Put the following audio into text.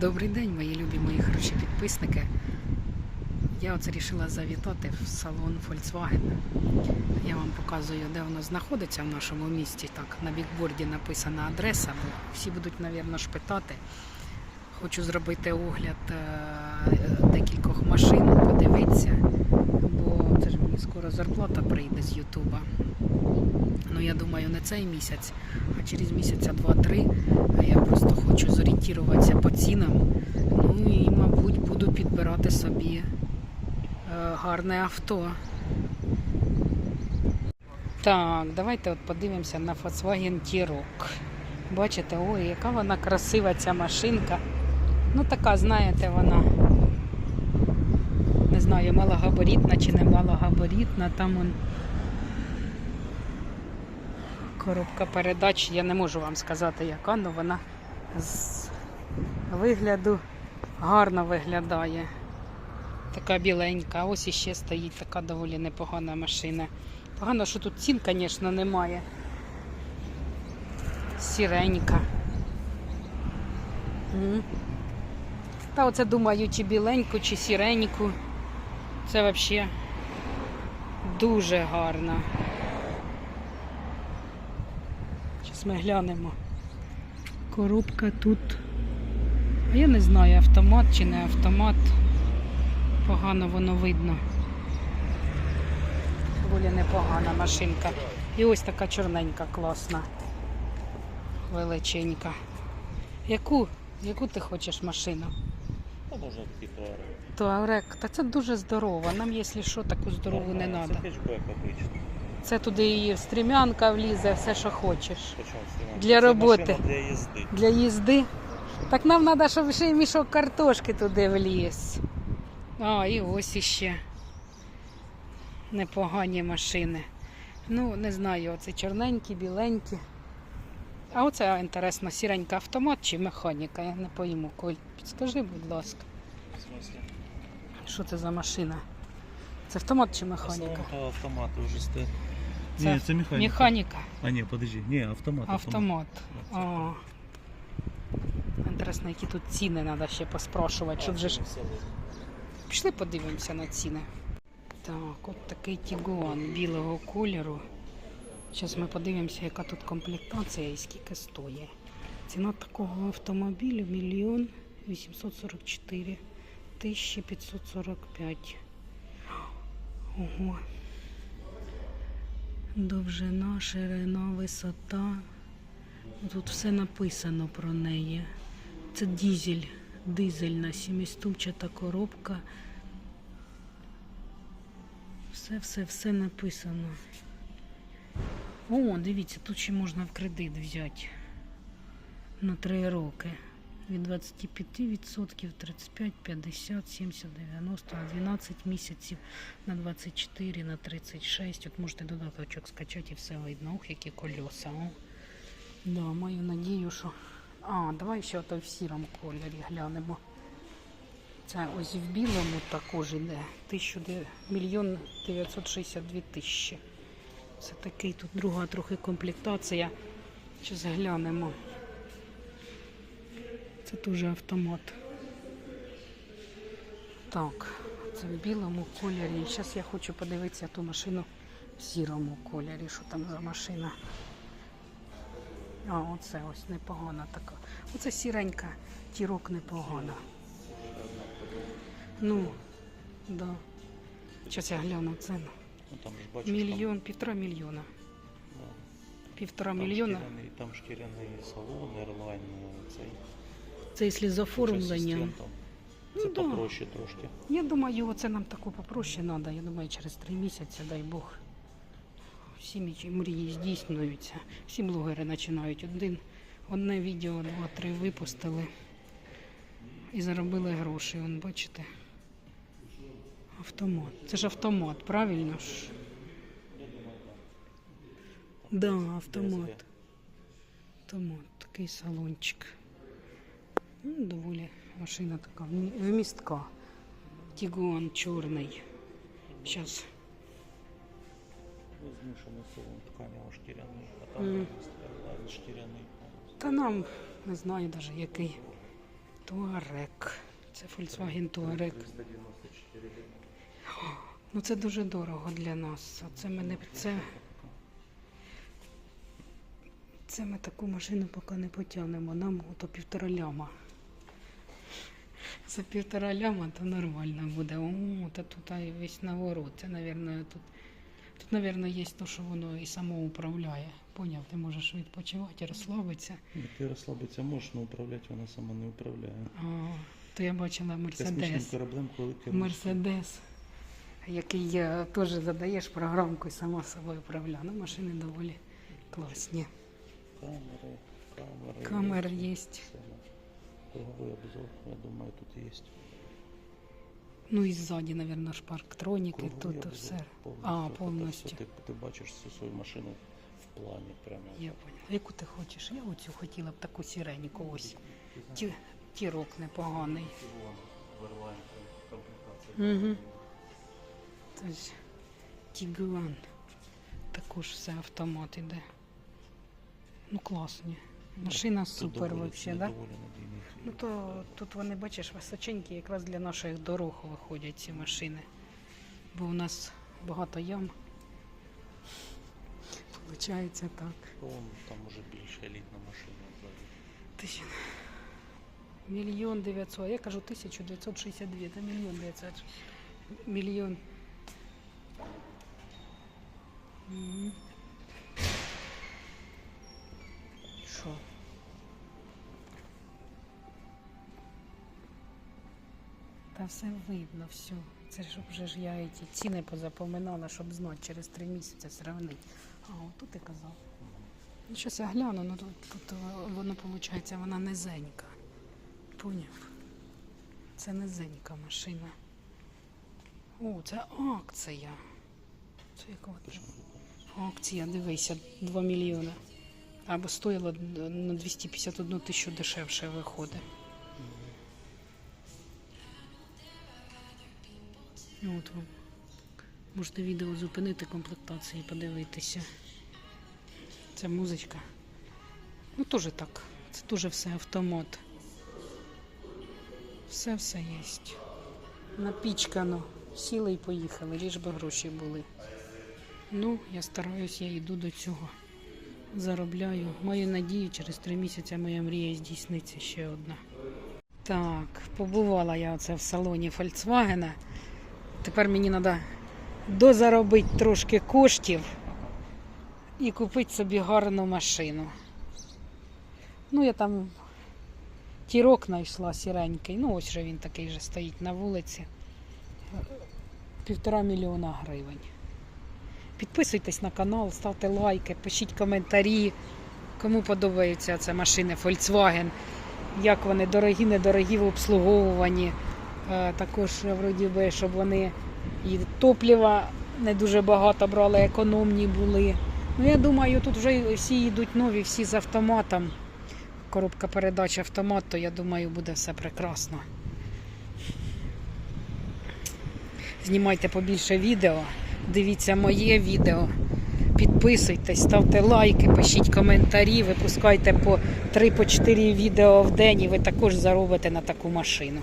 Добрий день, мої любі, мої хороші підписники. Я оце рішила завітати в салон Volkswagen. Я вам показую, де воно знаходиться в нашому місті. Так, на бікборді написана адреса, бо всі будуть, мабуть, ж питати. Хочу зробити огляд е, декількох машин, подивитися, бо скоро зарплата прийде з Ютуба. Ну, я думаю, не цей місяць, а через місяця два-три. Я просто хочу зорієнтуватися по цінам. Ну і, мабуть, буду підбирати собі е, гарне авто. Так, давайте от подивимося на Volkswagen T-Roc. Бачите, ой, яка вона красива ця машинка. Ну, така, знаєте, вона. Знаю, малогабаритна чи не малогабаритна. Там он коробка передач. Я не можу вам сказати, яка, але вона з вигляду гарно виглядає. Така біленька. Ось іще стоїть така доволі непогана машина. Погано, що тут цін, звісно, немає. Сіренька. Та оце думаю, чи біленьку, чи сіреньку. Це взагалі дуже гарно. Зараз ми глянемо. Коробка тут. Я не знаю, автомат чи не автомат. Погано воно видно. Доволі непогана машинка. І ось така чорненька, класна. Величенька. Яку? Яку ти хочеш машину? Та може типу Туарек. Та це дуже здорово. Нам, якщо що, таку здорову не треба. Це хетчбек обично. Це туди і стрімянка влізе, все, що хочеш. Причому стрімати. Для Це роботи. машина Для їзди. Для їзди. Так нам треба, щоб ще й мішок картошки туди вліз. А, і ось іще. Непогані машини. Ну, не знаю, оце чорненькі, біленькі. А оце інтересно, сіренька автомат чи механіка, я не пойму. Коль, підскажи, будь ласка, що це за машина? Це автомат чи механіка? Автомат уже стоит. Це Ні, це механіка. Механіка. А ні, подожди. Ні, автомат. Автомат. А. Інтересно, які тут ціни треба ще поспрашувати. Щоб же ж... Пішли подивимося на ціни. Так, от такий тігуан білого кольору. Зараз ми подивимося, яка тут комплектація і скільки стоїть. Ціна такого автомобілю мільйон 844 тисячі 545. Ого. Довжина, ширина, висота. Тут все написано про неї. Це дізель, дизельна, сімиступчата коробка. Все, все, все написано. О, дивіться, тут ще можна в кредит взяти на 3 роки. Від 25%, 35, 50, 70, 90, на 12 місяців, на 24, на 36. От можете додаточок скачати і все видно. Ох, які кольоса. О. Да, маю надію, що. А, давай ще ото в сірому кольорі глянемо. Це ось в білому також іде. Мільйон 962 тисячі. Це такий тут друга трохи комплектація. Зараз глянемо. Це теж автомат. Так, це в білому кольорі. Зараз я хочу подивитися ту машину в сірому кольорі. Що там за машина? А, оце ось непогана така. Оце сіренька, тірок непогана. Ну, да. Зараз я гляну ціну. Ну там ж бачиш. Мільйон, півтора мільйона. Да. Півтора Там мільйона. шкіряний- Там шкіряний салон, Airline, цей. Це якщо з з оформленням. асистентом. Ну, Це да. попроще трошки. Я думаю, оце нам таку попроще треба. Я думаю, через три місяці, дай Бог, всі мрії здійснюються. Всі блогери починають один, одне відео, два-три випустили і заробили гроші. Вон, бачите? Автомат. Це ж автомат, правильно ж? Да, автомат. Автомат, такий салончик. Ну, доволі машина така вмістка. Тігуан чорний. Зараз. Змішаний салон тканево шкіряний, а там. Airline шкіряний. Та нам не знаю навіть який. Туарек. Це Volkswagen Touareg. 394 Ну це дуже дорого для нас. Це ми не це. Це ми таку машину поки не потягнемо. Нам ото півтора ляма. За півтора ляма то нормально буде. О, та тут а, весь наворот. Це, мабуть, тут. Тут, мабуть, є те, що воно і само управляє. Поняв, ти можеш відпочивати, розслабитися. Ти розслабитися можеш, але управляти вона сама не управляє. А, то я бачила Мерседес. кораблем, коли. Мерседес, який е, теж задаєш програмку і сама собою управляє. Ну, машини доволі класні. Камери, камери. Камер є. Круговий обзор, я думаю, тут є. Ну і ззаді, мабуть, шпарктроніки, тут обзор все. повністю. А, Тобто повністю. все, Ти, ти бачиш всю свою машину в плані прямо. Я поняла. Яку ти хочеш? Я оцю хотіла б таку сіреньку ось. Ті, тірок непоганий. Угу. Тобто Тігуан. Також все автомат іде. Ну класні. Машина супер взагалі, да? Ну то тут вони, бачиш, височенькі якраз для наших дорог виходять ці машини. Бо у нас багато ям. Получається так. Там уже більше елітна машина. ззаду. Тисяч... Мільйон дев'ятсот. Я кажу 1962. Це мільйон дев'ятсот. Мільйон. Що? Та все видно, все. Це ж вже ж я ці ціни позапоминала, щоб знати через три місяці сравнити. А, отут ти казав. Ну, щось я гляну, ну тут, тут воно виходить, вона низенька. Поняв? Це низенька машина. О, це акція. Це там? може, Акція, дивися, 2 мільйони. Або стоїло на 251 тисячу дешевше виходить. Ну, От вам. Можете відео зупинити комплектації, подивитися. Це музичка. Ну, теж так. Це теж все автомат. Все все є. Напічкано. Сіли і поїхали, ліж би гроші були. Ну, я стараюсь, я йду до цього. Заробляю. Маю надію, через три місяці моя мрія здійсниться ще одна. Так, побувала я оце в салоні Volkswagen. Тепер мені треба дозаробити трошки коштів і купити собі гарну машину. Ну, я там тірок знайшла сіренький. Ну, ось же він такий же стоїть на вулиці. Півтора мільйона гривень. Підписуйтесь на канал, ставте лайки, пишіть коментарі. Кому подобаються це машини Volkswagen, як вони дорогі, недорогі в обслуговуванні. Е, Також вроді би, щоб вони і топлива не дуже багато брали, економні були. Ну, я думаю, тут вже всі йдуть нові, всі з автоматом. Коробка передач автомат, то я думаю, буде все прекрасно. Знімайте побільше відео, дивіться моє відео, підписуйтесь, ставте лайки, пишіть коментарі, випускайте по 3-4 відео в день і ви також заробите на таку машину.